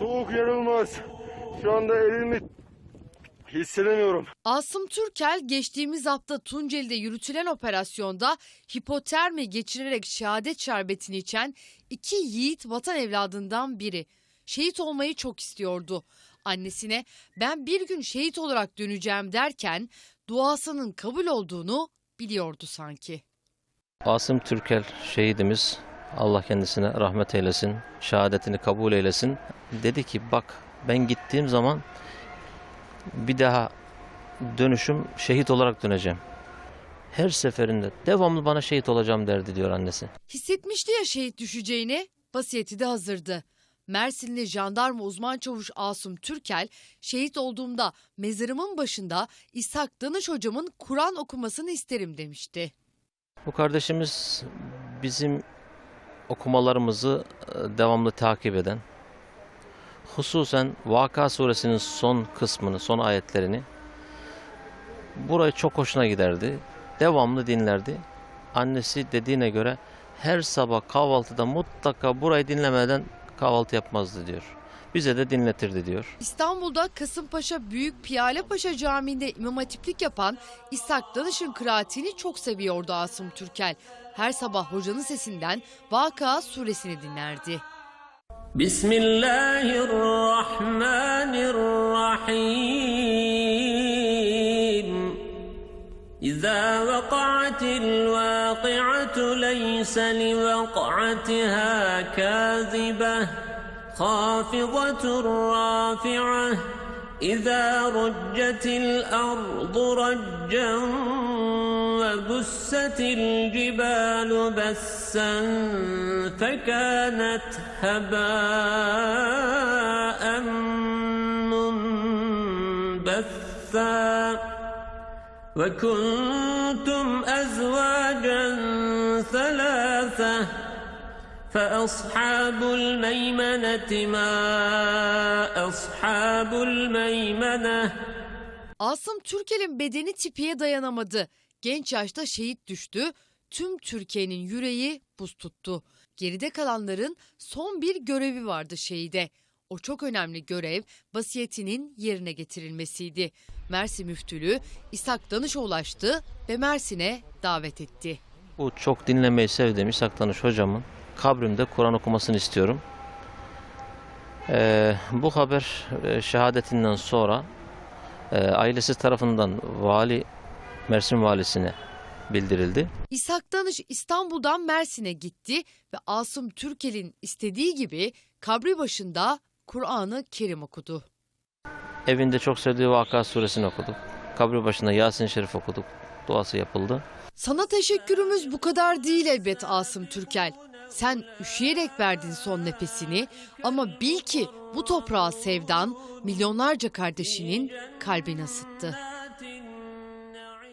Ufuk Yarılmaz. Şu anda elimi hissedemiyorum. Asım Türkel geçtiğimiz hafta Tunceli'de yürütülen operasyonda hipotermi geçirerek şehadet şerbetini içen iki yiğit vatan evladından biri. Şehit olmayı çok istiyordu. Annesine ben bir gün şehit olarak döneceğim derken duasının kabul olduğunu biliyordu sanki. Asım Türkel şehidimiz Allah kendisine rahmet eylesin, şehadetini kabul eylesin. Dedi ki bak ben gittiğim zaman bir daha dönüşüm şehit olarak döneceğim. Her seferinde devamlı bana şehit olacağım derdi diyor annesi. Hissetmişti ya şehit düşeceğini, vasiyeti de hazırdı. Mersinli jandarma uzman çavuş Asım Türkel, şehit olduğumda mezarımın başında İshak Danış hocamın Kur'an okumasını isterim demişti. Bu kardeşimiz bizim okumalarımızı e, devamlı takip eden, hususen Vaka suresinin son kısmını, son ayetlerini burayı çok hoşuna giderdi. Devamlı dinlerdi. Annesi dediğine göre her sabah kahvaltıda mutlaka burayı dinlemeden kahvaltı yapmazdı diyor bize de dinletirdi diyor. İstanbul'da Kasımpaşa Büyük Piyale Paşa Camii'nde imam hatiplik yapan İshak Danış'ın kıraatini çok seviyordu Asım Türkel. Her sabah hocanın sesinden Vaka suresini dinlerdi. Bismillahirrahmanirrahim. İza vaka'atil vaki'atu leyse li vaka'atiha kâzibeh. خافضة رافعة. إذا رجت الأرض رجا وبست الجبال بسا فكانت هباء منبثا. وكنتم أزواجا ثلاثة فأصحاب الميمنة ما أصحاب الميمنة Asım Türkel'in bedeni tipiye dayanamadı. Genç yaşta şehit düştü. Tüm Türkiye'nin yüreği buz tuttu. Geride kalanların son bir görevi vardı şehide. O çok önemli görev vasiyetinin yerine getirilmesiydi. Mersin Müftülüğü İshak Danış'a ulaştı ve Mersin'e davet etti. Bu çok dinlemeyi sevdiğim İshak Danış hocamın kabrimde Kur'an okumasını istiyorum. Ee, bu haber e, şehadetinden sonra e, ailesi tarafından vali Mersin valisine bildirildi. İshak Danış İstanbul'dan Mersin'e gitti ve Asım Türkel'in istediği gibi kabri başında Kur'an-ı Kerim okudu. Evinde çok sevdiği Vaka suresini okuduk. Kabri başında Yasin Şerif okuduk. Duası yapıldı. Sana teşekkürümüz bu kadar değil elbet Asım Türkel. Sen üşüyerek verdin son nefesini ama bil ki bu toprağa sevdan milyonlarca kardeşinin kalbini ısıttı.